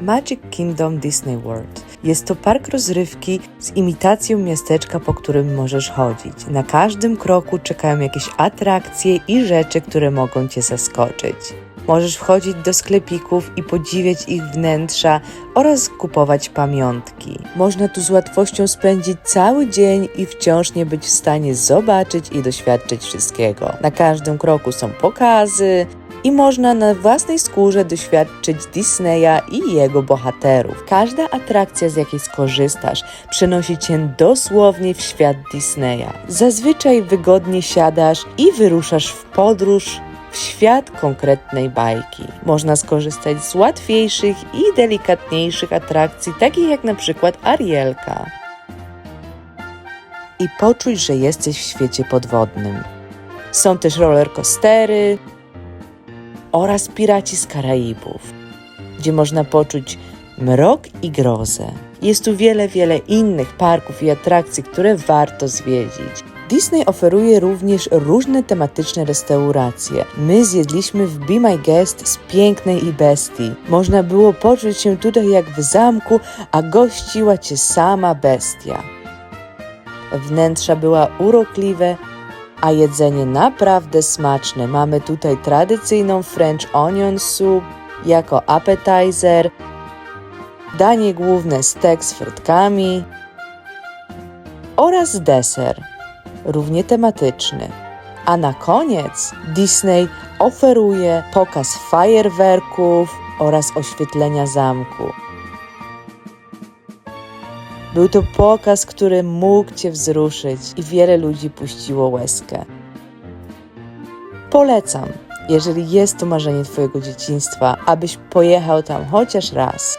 Magic Kingdom Disney World. Jest to park rozrywki z imitacją miasteczka, po którym możesz chodzić. Na każdym kroku czekają jakieś atrakcje i rzeczy, które mogą Cię zaskoczyć. Możesz wchodzić do sklepików i podziwiać ich wnętrza oraz kupować pamiątki. Można tu z łatwością spędzić cały dzień i wciąż nie być w stanie zobaczyć i doświadczyć wszystkiego. Na każdym kroku są pokazy, i można na własnej skórze doświadczyć Disneya i jego bohaterów. Każda atrakcja, z jakiej skorzystasz, przenosi cię dosłownie w świat Disneya. Zazwyczaj wygodnie siadasz i wyruszasz w podróż w świat konkretnej bajki. Można skorzystać z łatwiejszych i delikatniejszych atrakcji, takich jak na przykład Arielka. I poczuć, że jesteś w świecie podwodnym. Są też rollercoastery, oraz Piraci z Karaibów, gdzie można poczuć mrok i grozę. Jest tu wiele, wiele innych parków i atrakcji, które warto zwiedzić. Disney oferuje również różne tematyczne restauracje. My zjedliśmy w Be My Guest z pięknej i bestii. Można było poczuć się tutaj jak w zamku, a gościła cię sama bestia. Wnętrza była urokliwe, a jedzenie naprawdę smaczne. Mamy tutaj tradycyjną French onion soup jako appetizer, danie główne stek z frytkami oraz deser, równie tematyczny. A na koniec Disney oferuje pokaz fajerwerków oraz oświetlenia zamku. Był to pokaz, który mógł Cię wzruszyć i wiele ludzi puściło łezkę. Polecam, jeżeli jest to marzenie Twojego dzieciństwa, abyś pojechał tam chociaż raz.